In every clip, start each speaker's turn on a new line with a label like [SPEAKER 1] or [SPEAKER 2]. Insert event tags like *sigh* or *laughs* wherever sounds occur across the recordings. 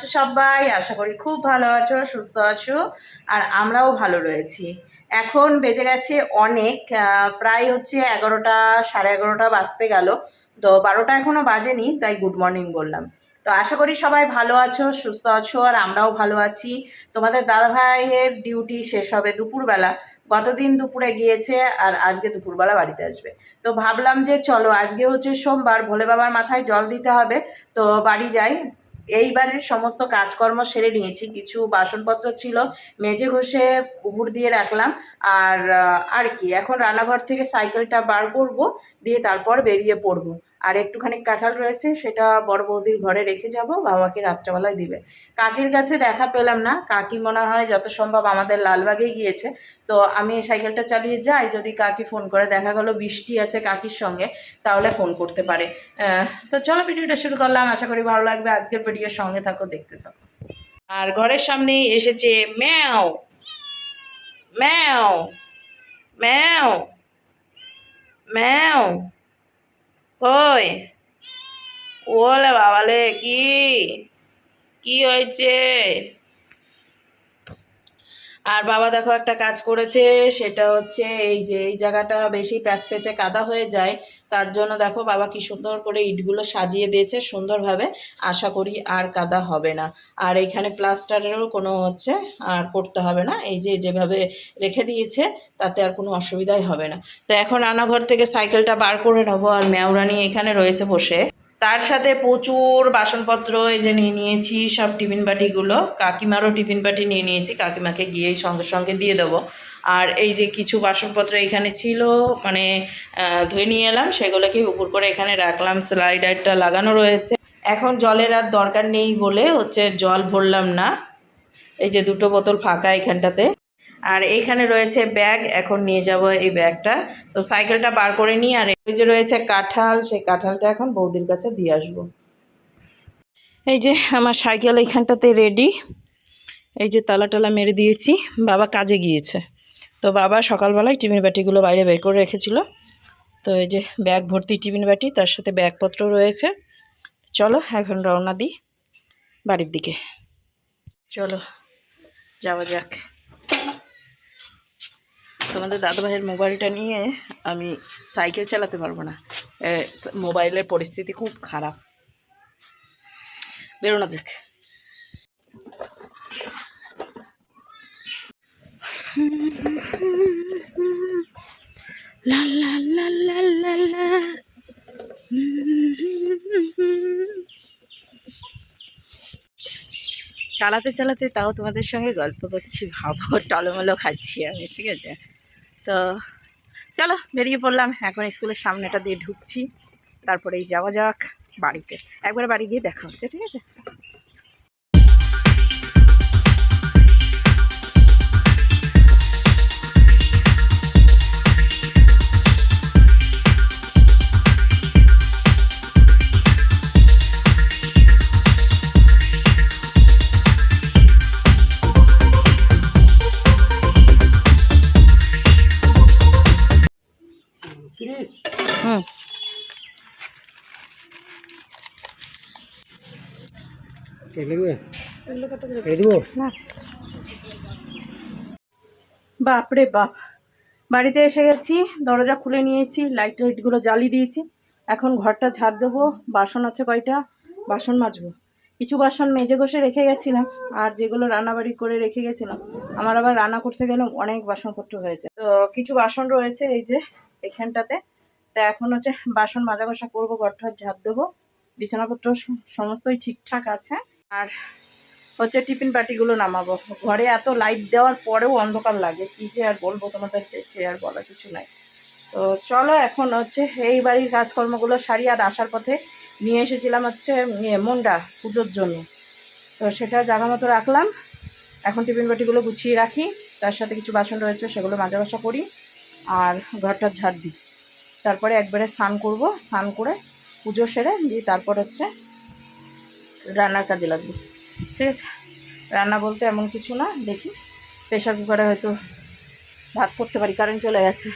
[SPEAKER 1] আছো সবাই? আশা করি খুব ভালো আছো, সুস্থ আছো, আর আমরাও ভালো রয়েছি। এখন বেজে গেছে অনেক প্রায় হচ্ছে এগারোটা, সাড়ে এগারোটা বাজতে গেল, তো বারোটা এখনও বাজেনি, তাই গুড মর্নিং বললাম। তো আশা করি সবাই ভালো আছো, সুস্থ আছো, আর আমরাও ভালো আছি। তোমাদের দাদা ভাইয়ের ডিউটি শেষ হবে দুপুরবেলা, গতদিন দুপুরে গিয়েছে, আর আজকে দুপুরবেলা বাড়িতে আসবে। তো ভাবলাম যে চলো, আজকে হচ্ছে সোমবার, ভোলে বাবার মাথায় জল দিতে হবে, তো বাড়ি যাই। এইবারের সমস্ত কাজকর্ম সেরে নিয়েছি। কিছু বাসনপত্র ছিল মেজে ঘষে উপর দিয়ে রাখলাম। আর আর কি, এখন রান্নাঘর থেকে সাইকেলটা বার করব, দিয়ে তারপর বেরিয়ে পড়ব। আর একটুখানি কাঁঠাল রয়েছে, সেটা বড় বৌদির ঘরে রেখে যাব, বাবাকে রাত্রেবেলায় দিবে। কাকির কাছে দেখা পেলাম না, কাকি মনে হয় যত সম্ভব আমাদের লালবাগে গিয়েছে। তো আমি সাইকেলটা চালিয়ে যাই, যদি কাকি ফোন করে, দেখা গেলো বৃষ্টি আছে কাকির সঙ্গে, তাহলে ফোন করতে পারে। তো চলো ভিডিওটা শুরু করলাম, আশা করি ভালো লাগবে, আজকের ভিডিওর সঙ্গে থাকো, দেখতে থাকো। আর ঘরের সামনেই এসেছে ম্যাও। ম্যাও। ম্যাও। ম্যাও। কই ওলে বাবালে কি? কি হয়েছে? আর বাবা দেখো একটা কাজ করেছে, সেটা হচ্ছে এই যে, এই জায়গাটা বেশি প্যাচ প্যাচে কাদা হয়ে যায়, তার জন্য দেখো বাবা কি সুন্দর করে ইটগুলো সাজিয়ে দিয়েছে সুন্দরভাবে, আশা করি আর কাদা হবে না। আর এইখানে প্লাস্টারেরও কোনো হচ্ছে আর করতে হবে না, এই যে যেভাবে রেখে দিয়েছে, তাতে আর কোনো অসুবিধাই হবে না। তো এখন রান্নাঘর থেকে সাইকেলটা বার করে নেব, আর মেওরানি এখানে রয়েছে বসে। তার সাথে প্রচুর বাসনপত্র এই যে নিয়ে নিয়েছি, সব টিফিন বাটিগুলো। কাকিমারও টিফিন বাটি নিয়ে নিয়েছি, কাকিমাকে গিয়েই সঙ্গে সঙ্গে দিয়ে দেবো। আর এই যে কিছু বাসনপত্র এখানে ছিল মানে ধুয়ে নিয়ে এলাম, সেগুলোকে উপর করে এখানে রাখলাম, স্লাইডারটা লাগানো রয়েছে। এখন জলের আর দরকার নেই বলে হচ্ছে জল ভরলাম না। এই যে দুটো বোতল ফাঁকা এখানটাতে। আর এইখানে রয়েছে ব্যাগ, এখন নিয়ে যাব এই ব্যাগটা। তো সাইকেলটা বার করে নিই, আর ওই যে রয়েছে কাঁঠাল, সেই কাঁঠালটা এখন বৌদির কাছে দিয়ে আসব। এই যে আমার সাইকেল এইখানটাতে রেডি এই যে তালা টালা মেরে দিয়েছি, বাবা কাজে গিয়েছে। তো বাবা সকালবেলায় টিফিন বাটিগুলো বাইরে বের করে রেখেছিল। তো এই যে ব্যাগ ভর্তি টিফিন বাটি, তার সাথে ব্যাগপত্র রয়েছে। চলো এখন রওনা দিই বাড়ির দিকে। চলো, যাওয়া যাক। তোমাদের দাদাভাইয়ের মোবাইলটা নিয়ে আমি সাইকেল চালাতে পারব না। মোবাইলের পরিস্থিতি খুব খারাপ। বেরোনো যাক। লা লা লা লা লা লা। চালাতে চালাতে তাও তোমাদের সঙ্গে গল্প করছি, ভাবো, টলমলো খাচ্ছি আমি, ঠিক আছে? তো চলো বেরিয়ে পড়লাম। এখন স্কুলের সামনেটা দিয়ে ঢুকছি। তারপরেই যাওয়া যাক বাড়িতে। একবার বাড়ি গিয়ে দেখা হচ্ছে ঠিক আছে? হুম। না। বাপরে বাপ। বাড়িতে এসে গেছি দরজা খুলে নিয়েছি লাইট লাইটগুলো জ্বালিয়ে দিয়েছি। এখন ঘরটা ঝাড় দেবো বাসন আছে কয়টা? বাসন মাজবো। কিছু বাসন মেজে ঘষে রেখে গেছিলাম আর যেগুলো রান্নাবাড়ি করে রেখে গেছিলাম আমার আবার রান্না করতে গেলে অনেক বাসনপত্র হয়েছে। তো কিছু বাসন রয়েছে এই যে এখানটাতে। তা এখন হচ্ছে বাসন মাজা ঘষা করব ঘরটা ঝাড় দেবো বিছানাপত্র সমস্তই ঠিকঠাক আছে। আর হচ্ছে টিফিন বাটিগুলো নামাবো। ঘরে এত লাইট দেওয়ার পরেও অন্ধকার লাগে কি যে আর বলব তোমাদেরকে সে আর বলার কিছু নাই। তো চলো এখন হচ্ছে এই বাড়ির কাজকর্মগুলো সারি আর আসার পথে নিয়ে এসেছিলাম হচ্ছে ইয়ে, মুন্ডা পুজোর জন্য। তো সেটা জায়গা মতো রাখলাম। এখন টিফিন বাটিগুলো গুছিয়ে রাখি। তার সাথে কিছু বাসন রয়েছে সেগুলো মাজা করি। আর ঘরটা ঝাড় দিই। তারপরে একবারে স্নান করব, স্নান করে পুজো সেরে দিয়ে তারপর হচ্ছে রান্নার কাজে লাগবে। ঠিক আছে? রান্না বলতে এমন কিছু না, দেখি। প্রেশার কুকারে হয়তো ভাত করতে পারি কারেন্ট চলে গেছে।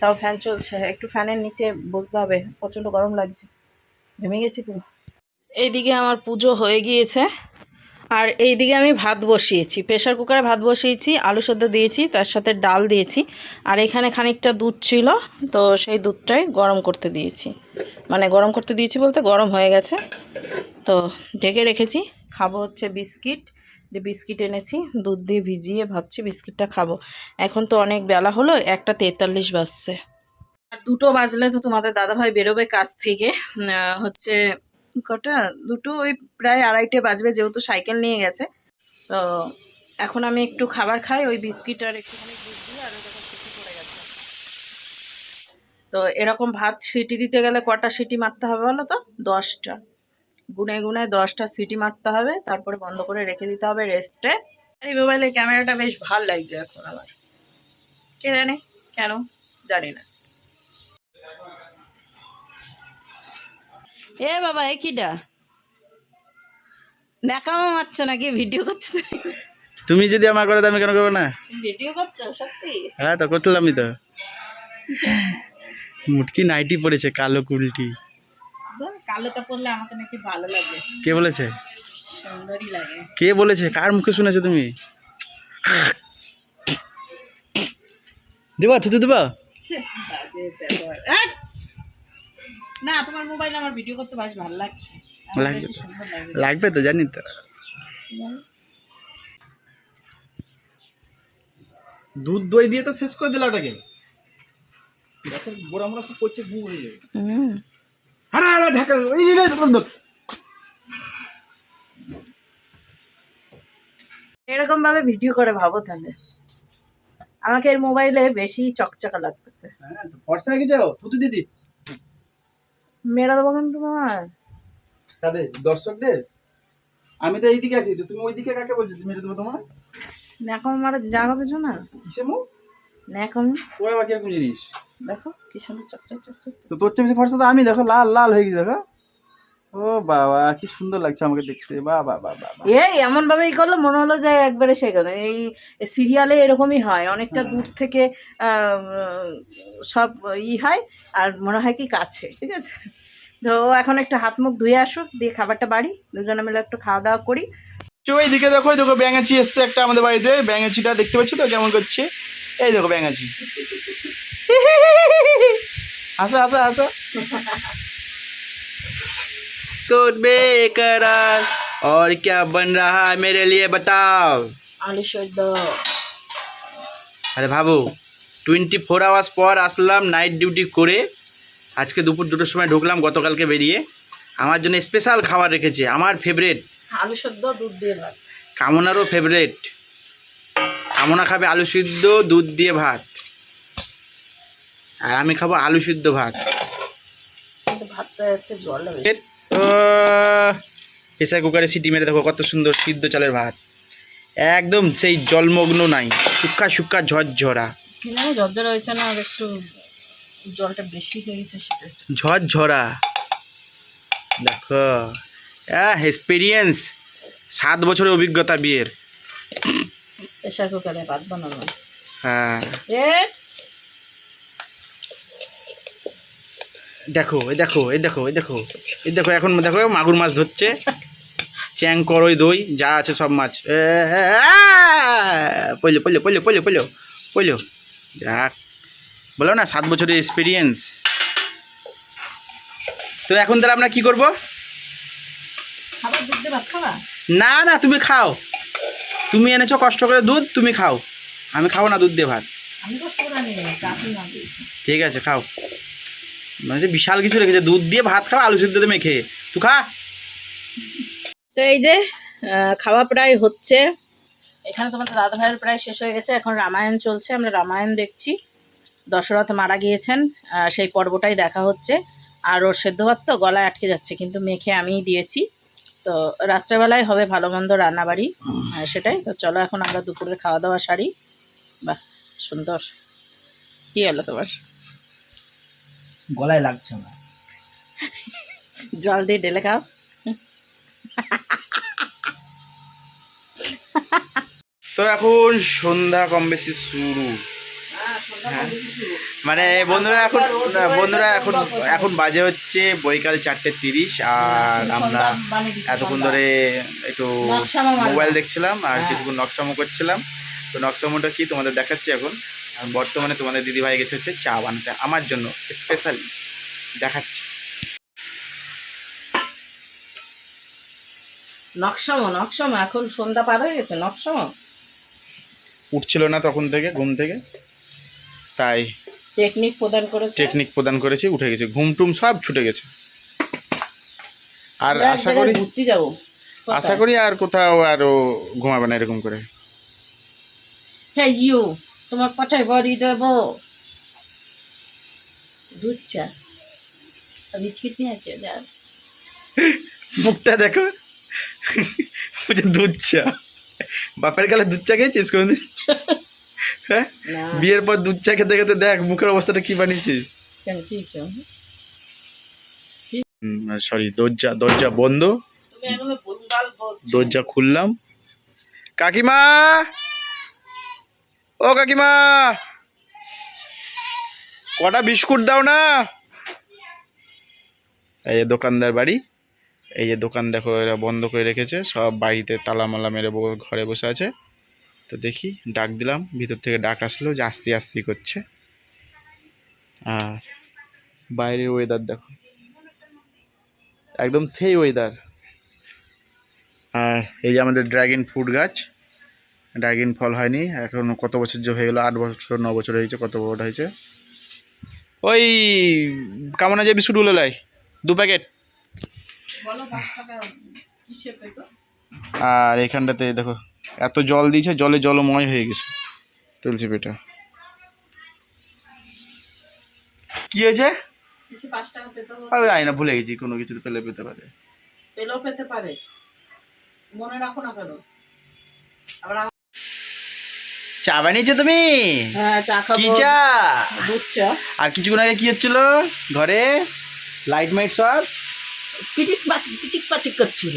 [SPEAKER 1] তাও ফ্যান চলছে, একটু ফ্যানের নিচে বসতে হবে, প্রচণ্ড গরম লাগছে। ঘেমে গেছি পুরো। এইদিকে আমার পুজো হয়ে গিয়েছে। আর এই দিকে আমি ভাত বসিয়েছি। প্রেশার কুকারে ভাত বসিয়েছি, আলু সেদ্ধ দিয়েছি, তার সাথে ডাল দিয়েছি। আর এখানে খানিকটা দুধ ছিল, তো সেই দুধটাই গরম করতে দিয়েছি। মানে গরম করতে দিয়েছি বলতে গরম হয়ে গেছে। তো ঢেকে রেখেছি, খাব হচ্ছে বিস্কিট। যে বিস্কিট এনেছি, দুধ দিয়ে ভিজিয়ে ভাবছি বিস্কিটটা খাব। এখন তো অনেক বেলা হলো, একটা তেতাল্লিশ বাজছে। আর দুটো বাজলে তো তোমাদের দাদাভাই বেরোবে কাজ থেকে হচ্ছে কটা? দুটো ওই প্রায় আড়াইটে বাজবে যেহেতু সাইকেল নিয়ে গেছে। তো এখন আমি একটু খাবার খাই, ওই বিস্কিট আর একটুখানি পড়ে গেছে। তো এরকম ভাত সিটি দিতে গেলে কটা সিটি মারতে হবে বলো তো? দশটা। গুনে গুনে দশটা সিটি মারতে হবে, তারপরে বন্ধ করে রেখে দিতে হবে রেস্টে। এই মোবাইলের ক্যামেরাটা বেশ ভালো লাগছে এখন আমার। কে জানে? কেন? জানি না। এ বাবা এ কিডা? দেখাও মারছো নাকি? ভিডিও করছ
[SPEAKER 2] তুমি? যদি আমার করে আমি কেন করব না?
[SPEAKER 1] ভিডিও করছ সত্যি?
[SPEAKER 2] হ্যাঁ তো করলামই তো। মুটকি নাইটি পড়েছে কালো কুলটি।
[SPEAKER 1] কালোটা পরলে আমাকে নাকি ভালো লাগে।
[SPEAKER 2] কে বলেছে?
[SPEAKER 1] সুন্দরই লাগে।
[SPEAKER 2] কে বলেছে? কার মুখে শুনেছো তুমি? দেবা থুতু দেবা?
[SPEAKER 1] বাজে ব্যবহার। না তোমার মোবাইলে আমার ভিডিও করতে বেশ ভালো লাগছে।
[SPEAKER 2] লাগবে লাগবে। তো জানি তো। দুধ দই দিয়ে তো শেষ করে দিলা ওটাকে। গাছের গোড়া মোড়া সব পড়ছে গু হয়ে যাবে।
[SPEAKER 1] হুম।
[SPEAKER 2] আরে আরে ঢাকা এই বন্ধ।
[SPEAKER 1] এরকম ভাবে ভিডিও করে ভাবো তাহলে। আমাকে এর মোবাইলে বেশি চকচকা লাগতেছে।
[SPEAKER 2] হ্যাঁ, তো ফর্সা হয়ে যাও থুতু দিদি।
[SPEAKER 1] মেরা দেবো কিন্তু তোমার
[SPEAKER 2] কাদের? দর্শকদের? আমি তো এইদিকে আছি তো তুমি ওইদিকে কাকে বলছো? মেরে দেবো তোমার
[SPEAKER 1] ন্যাকম আমার জায়গা পেছো না?
[SPEAKER 2] কিসে মুখ
[SPEAKER 1] ন্যাকম
[SPEAKER 2] ওরা বাকি কি জিনিস?
[SPEAKER 1] দেখো কি সুন্দর চক চক চক
[SPEAKER 2] তো তোর চেয়ে বেশি ফর্সা তো আমি দেখো লাল লাল হয়ে গেছে দেখো। ও বাবা কি সুন্দর লাগছে আমাকে দেখতে। বা বা বা বা
[SPEAKER 1] এই এমন ভাবে ই করল মনে হলো যে একবারে সেখানে এই সিরিয়ালে এরকমই হয় অনেকটা দূর থেকে সব ই হয় আর মনে হয় কি কাছে ঠিক আছে? তো ও এখন একটু হাত মুখ ধুয়ে আসুক দিয়ে খাবারটা বাড়ি দুজনে মিলে একটু খাওয়া দাওয়া করি।
[SPEAKER 2] তো এইদিকে দেখো দেখো ব্যাঙাচি এসছে একটা আমাদের বাড়িতে ব্যাঙাচিটা দেখতে পাচ্ছ তো কেমন করছে? এই দেখো ব্যাঙাচি। *laughs* আসো আসো আসো। করবে करार और क्या बन रहा है मेरे लिए बताओ
[SPEAKER 1] আলু সদ্য
[SPEAKER 2] আরে ভাবো টোয়েন্টি ফোর আওয়ার্স পর আসলাম নাইট ডিউটি করে আজকে দুপুর দুটোর সময় ঢুকলাম গতকালকে বেরিয়ে আমার জন্য স্পেশাল খাবার রেখেছে আমার ফেভারেট
[SPEAKER 1] আলু সদ্য দুধ দিয়ে ভাত
[SPEAKER 2] কামনারও ফেভারেট কামনা খাবে আলু সিদ্ধ দুধ দিয়ে ভাত আর আমি খাবো আলু সিদ্ধ ভাত
[SPEAKER 1] কিন্তু ভাতটা আজকে জল লাগে
[SPEAKER 2] এর, ও, প্রেসার কুকারে সিটি মেরে দেখো কত সুন্দর সিদ্ধ চালের ভাত। একদম সেই জলমগ্ন নাই শুক্কা শুক্কা ঝরঝরা।
[SPEAKER 1] জর্জর হয়েছে না একটু জলটা বেশি হয়ে গেছে
[SPEAKER 2] ঝরঝরা। দেখো এক্সপিরিয়েন্স সাত বছরের অভিজ্ঞতা বিয়ের।
[SPEAKER 1] প্রেশার কুকারে ভাত বানানো
[SPEAKER 2] হ্যাঁ। দেখো এই দেখো এই দেখো এই দেখো এই দেখো এখন দেখো মাগুর মাছ ধরছে। চ্যাং করই দই যা আছে সব মাছ! পইলো পইলো পইলো পইলো পইলো পইলো। যাক বলো না সাত বছরের এক্সপিরিয়েন্স তো এখন তাহলে আমরা কি করব? না না তুমি খাও। তুমি এনেছো কষ্ট করে দুধ তুমি খাও। আমি খাব না দুধ দিয়ে ভাত। ঠিক আছে খাও। মানে যে বিশাল কিছু রেখেছে, দুধ দিয়ে ভাত খাওয়া আলু সিদ্ধ দিয়ে মেখে। তুই খা।
[SPEAKER 1] তো এই যে খাওয়া প্রায় হচ্ছে। এখানে তোমাদের দাদা ভাইয়ের প্রায় শেষ হয়ে গেছে। এখন রামায়ণ চলছে, আমরা রামায়ণ দেখছি। দশরথ মারা গিয়েছেন সেই পর্বটাই দেখা হচ্ছে। আর ওর সেদ্ধ ভাত তো গলায় আটকে যাচ্ছে, কিন্তু মেখে আমিই দিয়েছি। তো রাত্রেবেলায় হবে ভালো মন্দ রান্নাবাড়ি সেটাই। তো চলো এখন আমরা দুপুরের খাওয়া দাওয়া সারি। বাহ, সুন্দর। কী হলো তোমার?
[SPEAKER 2] গলায় লাগছে না।
[SPEAKER 1] জল দিয়ে ঢেলে খাও।
[SPEAKER 2] তো এখন সন্ধ্যা কম বেশি শুরু। মানে বন্ধুরা এখন বন্ধুরা এখন এখন বাজে হচ্ছে বৈকাল চারটে তিরিশ আর আমরা এতক্ষণ ধরে একটু মোবাইল দেখছিলাম আর
[SPEAKER 1] হ্যাঁ।
[SPEAKER 2] কিছুক্ষণ নকশামো করছিলাম। তো নকশামোটা কি তোমাদের দেখাচ্ছি এখন? আর বর্তমানে তোমাদের দিদিভাই গেছে হচ্ছে চা বানাতে। আমার জন্য স্পেশালি দেখাচ্ছি।
[SPEAKER 1] নকশামো নকশামো এখন সন্ধ্যা পার হয়ে গেছে নকশামো?
[SPEAKER 2] উঠছিল না তখন থেকে ঘুম থেকে। তাই
[SPEAKER 1] টেকনিক প্রদান করেছে?
[SPEAKER 2] টেকনিক প্রদান করেছি উঠে গেছে। ঘুম টুম সব ছুটে গেছে। আর আশা করি
[SPEAKER 1] ঘুরতে যাব।
[SPEAKER 2] আশা করি আর কোথাও আরও ঘুমাবে না এরকম করে।
[SPEAKER 1] হ্যাঁ ইউ তোমার পাঠায় বাড়ি দেবো। দুধ চা বিস্কিট নিয়ে আছে যা
[SPEAKER 2] মুখটা দেখো। দুধ চা বাপের কালে দুধ চা খেয়েছিস কোনোদিন? হ্যাঁ? বিয়ের পর দুধ চা খেতে খেতে দেখ মুখের অবস্থাটা কি বানিয়েছিস? সরি দরজা দরজা বন্ধ। দরজা খুললাম। কাকিমা! ও কাকিমা, কটা বিস্কুট দাও না? এই যে দোকানদার বাড়ি, এই যে দোকান দেখো, এরা বন্ধ করে রেখেছে, সব বাড়িতে তালা মালা মেরে ঘরে বসে আছে। তো দেখি, ডাক দিলাম, ভিতর থেকে ডাক আসলো যে আস্তে আস্তে করছে। আর বাইরের ওয়েদার দেখো, একদম সেই ওয়েদার আর এই যে আমাদের ড্রাগন ফ্রুট গাছ ড্রাগন ফল হয়নি। এখন কত বছর যে হয়ে গেলো? আট বছর ন বছর হয়েছে কত বড় হয়েছে? ওই কামনা যে বিস্কুটগুলো লাই দু প্যাকেট। আর এখানটাতে দেখো এত জল দিয়েছে জলে জলময় হয়ে গেছে তুলসী পেটা কি হয়েছে? আমি জানি না ভুলে গেছি কোনো কিছু পেলে পেতে পারে।
[SPEAKER 1] পেলেও পেতে পারে। মনে রাখো না কেন। আবার
[SPEAKER 2] চা বানিয়েছো তুমি?
[SPEAKER 1] হ্যাঁ চা খাব।
[SPEAKER 2] কি চা?
[SPEAKER 1] দুধ চা।
[SPEAKER 2] আর কিছুক্ষণ আগে কি হচ্ছিল? ঘরে? লাইট মাইট সব?
[SPEAKER 1] পিচিক পাচিক পিচিক পাচিক করছিল।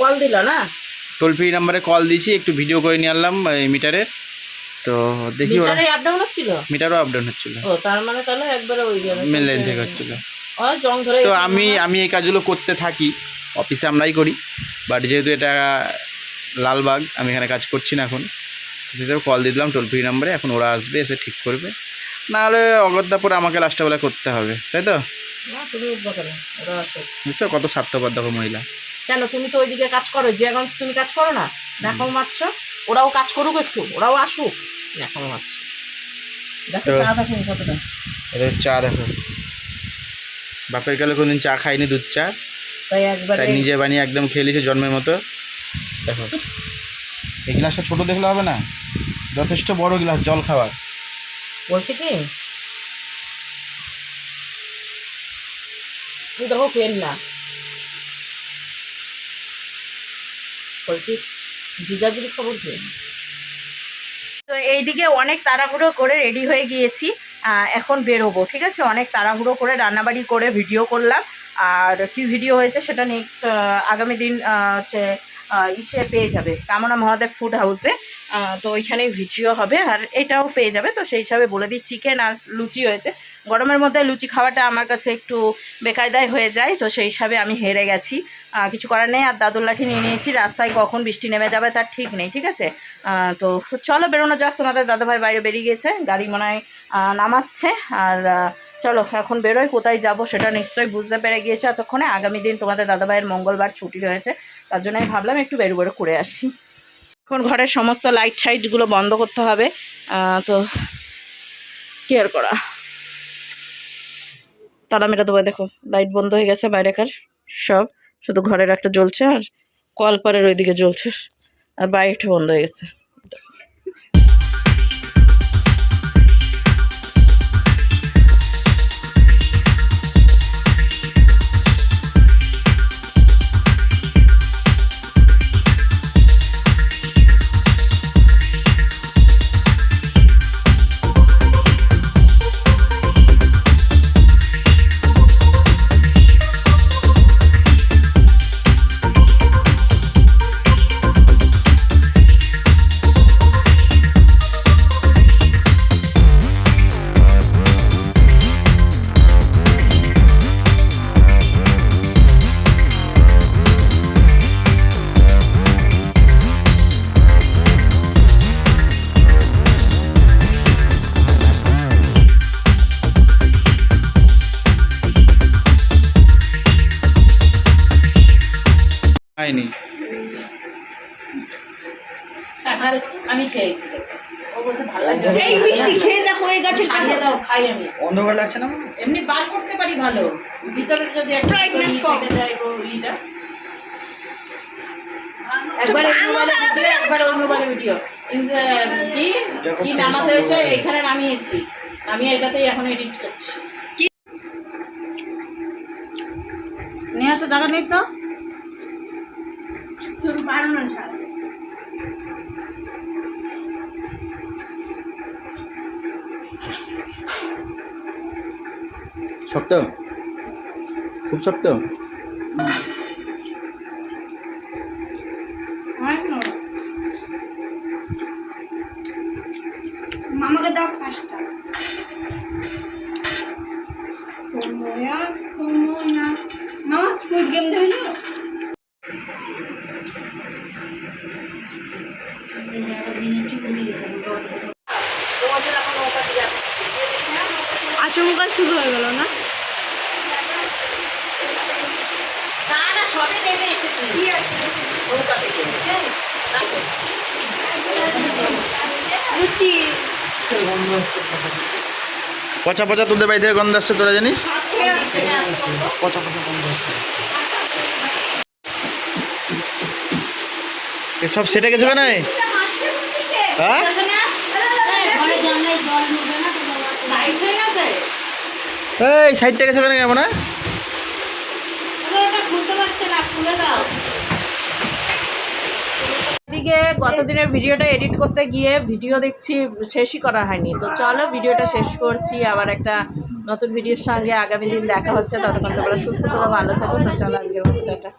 [SPEAKER 1] কল দিল না?
[SPEAKER 2] টোল ফ্রি নাম্বারে কল দিয়েছি একটু ভিডিও করে নিয়ে আনলাম এই মিটারের। তো দেখি ওরা
[SPEAKER 1] মিটারে আপ হচ্ছিল?
[SPEAKER 2] মিটারও আপ ডাউন হচ্ছিল।
[SPEAKER 1] ও তার মানে তাহলে একবারে ওই
[SPEAKER 2] মেন লাইন থেকে হচ্ছিল। তো আমি আমি এই কাজগুলো করতে থাকি। অফিসে আমরাই করি। বাট যেহেতু এটা লালবাগ আমি এখানে কাজ করছি না এখন। হিসেবে কল দিয়ে দিলাম টোল ফ্রি নাম্বারে এখন ওরা আসবে এসে ঠিক করবে। নাহলে অগত্যা পরে আমাকে লাস্টটা বেলা করতে হবে তাই তো? বুঝছ? কত স্বার্থপর দেখো মহিলা।
[SPEAKER 1] কেন? তুমি তো ওইদিকে কাজ করো জিয়াগঞ্জ তুমি কাজ করো না দেখো মারছ ওরাও কাজ করুক একটু ওরাও আসুক দেখো মারছ দেখো চা কতটা।
[SPEAKER 2] এদের চা দেখো। বাপের কালে কোনদিন চা খাইনি দুধ চা।
[SPEAKER 1] তাই একবারে
[SPEAKER 2] নিজে বানিয়ে একদম খেয়ে নিয়েছে জন্মের মতো। দেখো। এই গ্লাসটা ছোট দেখলে হবে না? যথেষ্ট বড় গ্লাস জল খাওয়ার
[SPEAKER 1] বলছি কি? তুই দেখো পেন না বলছি জিজাজির খবর কি? তো এইদিকে অনেক তাড়াহুড়ো করে রেডি হয়ে গিয়েছি এখন বেরোবো ঠিক আছে? অনেক তাড়াহুড়ো করে রান্নাবাড়ি করে ভিডিও করলাম আর কি ভিডিও হয়েছে সেটা নেক্সট আগামী দিন হচ্ছে ইসে পেয়ে যাবে। কামনা মহাদেব ফুড হাউসে তো ওইখানেই ভিডিও হবে আর এটাও পেয়ে যাবে। তো সেই হিসাবে বলে দিই চিকেন আর লুচি হয়েছে। গরমের মধ্যে লুচি খাওয়াটা আমার কাছে একটু বেকায়দায় হয়ে যায়। তো সেই হিসাবে আমি হেরে গেছি। কিছু করার নেই। আর দাদুর লাঠি নিয়ে নিয়েছি। রাস্তায় কখন বৃষ্টি নেমে যাবে তার ঠিক নেই, ঠিক আছে? তো চলো বেরোনো যাক। তোমাদের দাদাভাই বাইরে বেরিয়ে গেছে। গাড়ি মনে হয় নামাচ্ছে। আর চলো, এখন বেরোয় কোথায় যাব সেটা নিশ্চয়ই বুঝতে পেরে গিয়েছে এতক্ষণে। আগামী দিন তোমাদের দাদাভাইয়ের মঙ্গলবার ছুটি রয়েছে, তার জন্য আমি ভাবলাম একটু বেরো বেরো করে আসি। এখন ঘরের সমস্ত লাইট টাইটগুলো বন্ধ করতে হবে তো কেয়ার করা। তালা মেটা দেবো, দেখো লাইট বন্ধ হয়ে গেছে বাইরেকার সব, শুধু ঘরের একটা জ্বলছে আর কলপারের ওইদিকে জ্বলছে, আর বাইরেটা বন্ধ হয়ে গেছে। আমি খেয়েছি। ও বলছে ভালো লাগছে
[SPEAKER 3] সেই মিষ্টি খেয়ে দেখো এই গাছের
[SPEAKER 1] খাইয়ে দাও খাই আমি।
[SPEAKER 2] অন্ধকার লাগছে না?
[SPEAKER 1] এমনি বার করতে পারি ভালো। ভিতরে যদি একটা
[SPEAKER 3] কম।
[SPEAKER 1] থেকে যায় গো ইটা। একবার এই মোবাইলে ভিডিও একবার ওই ভিডিও। কি? কি নামাতে হয়েছে এখানে নামিয়েছি। আমি এটাতেই এখন এডিট করছি। নেহা তো জায়গা নেই তো?
[SPEAKER 3] বানানো ছাড়া
[SPEAKER 1] 첩등.
[SPEAKER 3] 굽첩등.
[SPEAKER 2] পচা পচা তোদের বাড়ি থেকে গন্ধ আসছে তোরা জানিস?
[SPEAKER 3] ভাত
[SPEAKER 2] পচা পচা গন্ধ আসছে। সব সেটে গেছে না হ্যাঁ?
[SPEAKER 1] লাইট গেছে
[SPEAKER 2] এই সাইডটা গেছে না কেমন
[SPEAKER 1] এদিকে গতদিনের ভিডিওটা এডিট করতে গিয়ে ভিডিও দেখছি, শেষই করা হয়নি। তো চলো ভিডিওটা শেষ করছি, আবার একটা নতুন ভিডিওর সঙ্গে আগামী দিন দেখা হচ্ছে। ততক্ষণ তোমরা সুস্থ থাকো, ভালো থাকো। তো চলো আজকের মতো টাটা।